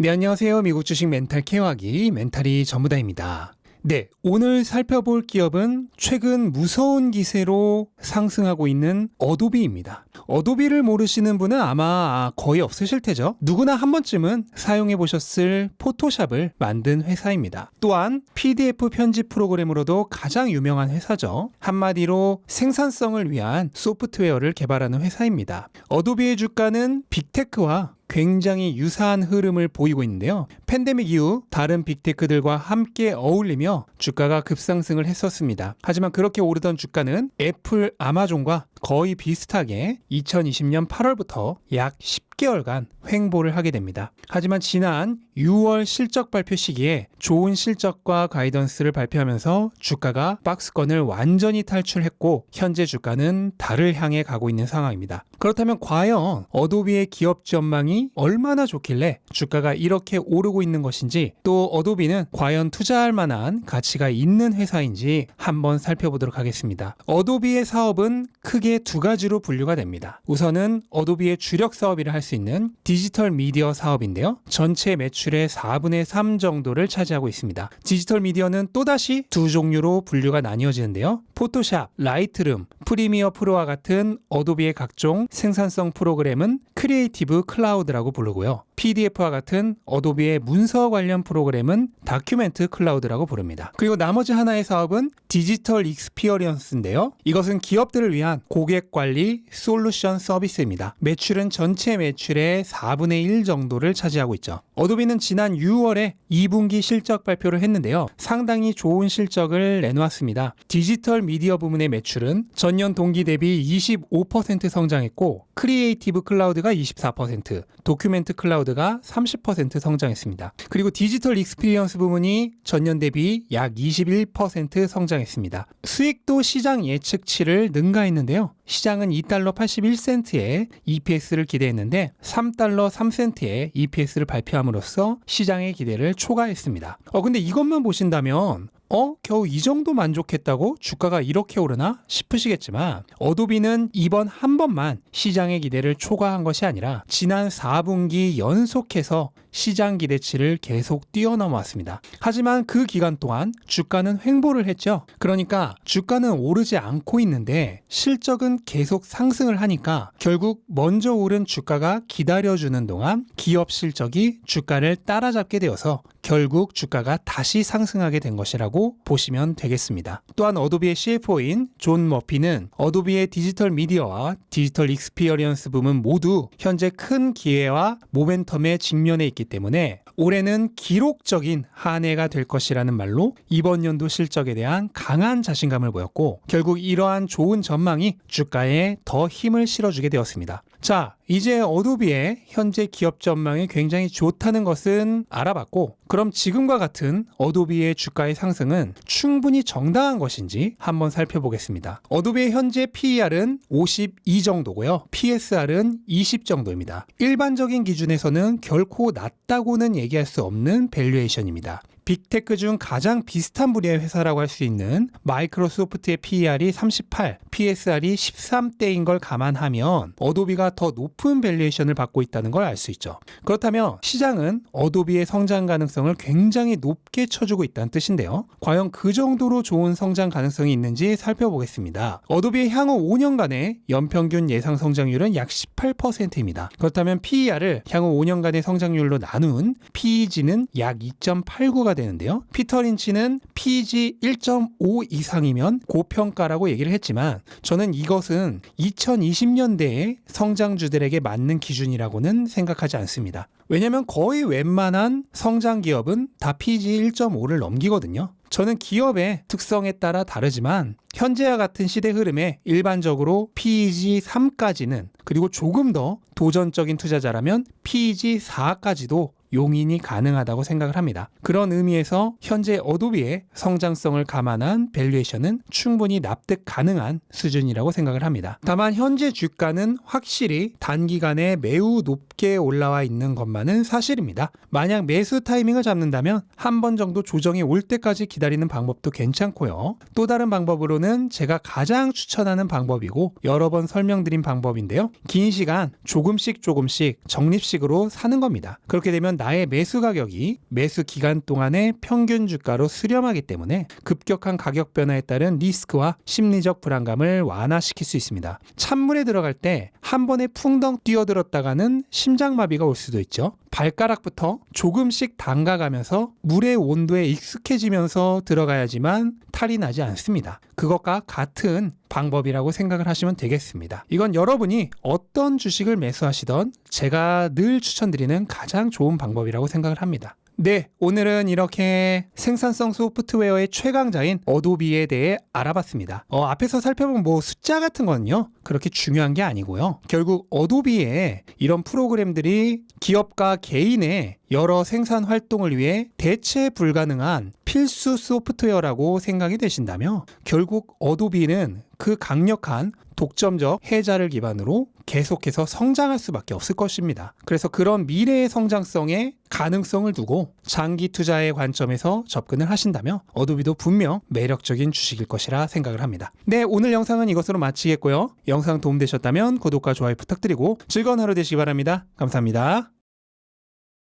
네, 안녕하세요. 미국 주식 멘탈 케어하기 멘탈이 전부다입니다. 네, 오늘 살펴볼 기업은 최근 무서운 기세로 상승하고 있는 어도비입니다. 어도비를 모르시는 분은 아마 거의 없으실 테죠. 누구나 한 번쯤은 사용해 보셨을 포토샵을 만든 회사입니다. 또한 PDF 편집 프로그램으로도 가장 유명한 회사죠. 한마디로 생산성을 위한 소프트웨어를 개발하는 회사입니다. 어도비의 주가는 빅테크와 굉장히 유사한 흐름을 보이고 있는데요. 팬데믹 이후 다른 빅테크들과 함께 어울리며 주가가 급상승을 했었습니다. 하지만 그렇게 오르던 주가는 애플, 아마존과 거의 비슷하게 2020년 8월부터 약 10개월간 횡보를 하게 됩니다. 하지만 지난 6월 실적 발표 시기에 좋은 실적과 가이던스를 발표하면서 주가가 박스권을 완전히 탈출했고 현재 주가는 달을 향해 가고 있는 상황입니다. 그렇다면 과연 어도비의 기업 전망이 얼마나 좋길래 주가가 이렇게 오르고 있는 것인지 또 어도비는 과연 투자할 만한 가치가 있는 회사인지 한번 살펴보도록 하겠습니다. 어도비의 사업은 크게 두 가지로 분류가 됩니다. 우선은 어도비의 주력 사업이라 할 수 있는 디지털 미디어 사업인데요. 전체 매출의 4분의 3 정도를 차지하고 있습니다. 디지털 미디어는 또다시 두 종류로 분류가 나뉘어지는데요. 포토샵, 라이트룸, 프리미어 프로와 같은 어도비의 각종 생산성 프로그램은 크리에이티브 클라우드라고 부르고요. PDF와 같은 어도비의 문서 관련 프로그램은 다큐멘트 클라우드라고 부릅니다. 그리고 나머지 하나의 사업은 디지털 익스피어리언스인데요. 이것은 기업들을 위한 고객 관리 솔루션 서비스입니다. 매출은 전체 매출의 4분의 1 정도를 차지하고 있죠. 어도비는 지난 6월에 2분기 실적 발표를 했는데요. 상당히 좋은 실적을 내놓았습니다. 디지털 미디어 부문의 매출은 전년 동기 대비 25% 성장했고 크리에이티브 클라우드가 24%, 도큐멘트 클라우드가 30% 성장했습니다. 그리고 디지털 익스피리언스 부문이 전년 대비 약 21% 성장했습니다. 수익도 시장 예측치를 능가했는데요. 시장은 2달러 81센트에 EPS를 기대했는데 3달러 3센트에 EPS를 발표함으로써 시장의 기대를 초과했습니다. 어 근데 이것만 보신다면 어? 겨우 이 정도 만족했다고 주가가 이렇게 오르나 싶으시겠지만 어도비는 이번 한 번만 시장의 기대를 초과한 것이 아니라 지난 4분기 연속해서 시장 기대치를 계속 뛰어넘어왔습니다. 하지만 그 기간 동안 주가는 횡보를 했죠. 그러니까 주가는 오르지 않고 있는데 실적은 계속 상승을 하니까 결국 먼저 오른 주가가 기다려주는 동안 기업 실적이 주가를 따라잡게 되어서 결국 주가가 다시 상승하게 된 것이라고 보시면 되겠습니다. 또한 어도비의 CFO인 존 머피는 어도비의 디지털 미디어와 디지털 익스피어리언스 부문 모두 현재 큰 기회와 모멘텀에 직면해 있기 때문에 올해는 기록적인 한 해가 될 것이라는 말로 이번 연도 실적에 대한 강한 자신감을 보였고 결국 이러한 좋은 전망이 주가에 더 힘을 실어주게 되었습니다. 자, 이제 어도비의 현재 기업 전망이 굉장히 좋다는 것은 알아봤고, 그럼 지금과 같은 어도비의 주가의 상승은 충분히 정당한 것인지 한번 살펴보겠습니다. 어도비의 현재 PER은 52 정도고요. PSR은 20 정도입니다. 일반적인 기준에서는 결코 낮다고는 얘기할 수 없는 밸류에이션입니다. 빅테크 중 가장 비슷한 분야의 회사라고 할 수 있는 마이크로소프트의 PER이 38, PSR이 13대인 걸 감안하면 어도비가 더 높은 밸류에이션을 받고 있다는 걸 알 수 있죠. 그렇다면 시장은 어도비의 성장 가능성을 굉장히 높게 쳐주고 있다는 뜻인데요. 과연 그 정도로 좋은 성장 가능성이 있는지 살펴보겠습니다. 어도비의 향후 5년간의 연평균 예상 성장률은 약 18%입니다. 그렇다면 PER을 향후 5년간의 성장률로 나눈 PEG는 약 2.89가 되는데요. 피터 린치는 PEG 1.5 이상이면 고평가라고 얘기를 했지만 저는 이것은 2020년대의 성장주들에게 맞는 기준이라고는 생각하지 않습니다. 왜냐하면 거의 웬만한 성장 기업은 다 PEG 1.5를 넘기거든요. 저는 기업의 특성에 따라 다르지만 현재와 같은 시대 흐름에 일반적으로 PEG 3까지는 그리고 조금 더 도전적인 투자자라면 PEG 4까지도 용인이 가능하다고 생각을 합니다. 그런 의미에서 현재 어도비의 성장성을 감안한 밸류에이션은 충분히 납득 가능한 수준이라고 생각을 합니다. 다만 현재 주가는 확실히 단기간에 매우 높 게 높게 올라와 있는 것만은 사실입니다. 만약 매수 타이밍을 잡는다면 한 번 정도 조정이 올 때까지 기다리는 방법도 괜찮고요. 또 다른 방법으로는 제가 가장 추천하는 방법이고 여러 번 설명드린 방법인데요. 긴 시간 조금씩 조금씩 적립식으로 사는 겁니다. 그렇게 되면 나의 매수 가격이 매수 기간 동안의 평균 주가로 수렴하기 때문에 급격한 가격 변화에 따른 리스크와 심리적 불안감을 완화시킬 수 있습니다. 찬물에 들어갈 때 한 번에 풍덩 뛰어들었다가는 심장마비가 올 수도 있죠. 발가락부터 조금씩 담가가면서 물의 온도에 익숙해지면서 들어가야지만 탈이 나지 않습니다. 그것과 같은 방법이라고 생각을 하시면 되겠습니다. 이건 여러분이 어떤 주식을 매수하시던 제가 늘 추천드리는 가장 좋은 방법이라고 생각을 합니다. 네, 오늘은 이렇게 생산성 소프트웨어의 최강자인 어도비에 대해 알아봤습니다. 어, 앞에서 살펴본 뭐 숫자 같은 건요, 그렇게 중요한 게 아니고요. 결국 어도비에 이런 프로그램들이 기업과 개인의 여러 생산 활동을 위해 대체 불가능한 필수 소프트웨어라고 생각이 되신다며 결국 어도비는 그 강력한 독점적 해자를 기반으로 계속해서 성장할 수밖에 없을 것입니다. 그래서 그런 미래의 성장성에 가능성을 두고 장기 투자의 관점에서 접근을 하신다면 어도비도 분명 매력적인 주식일 것이라 생각을 합니다. 네, 오늘 영상은 이것으로 마치겠고요. 영상 도움되셨다면 구독과 좋아요 부탁드리고 즐거운 하루 되시기 바랍니다. 감사합니다.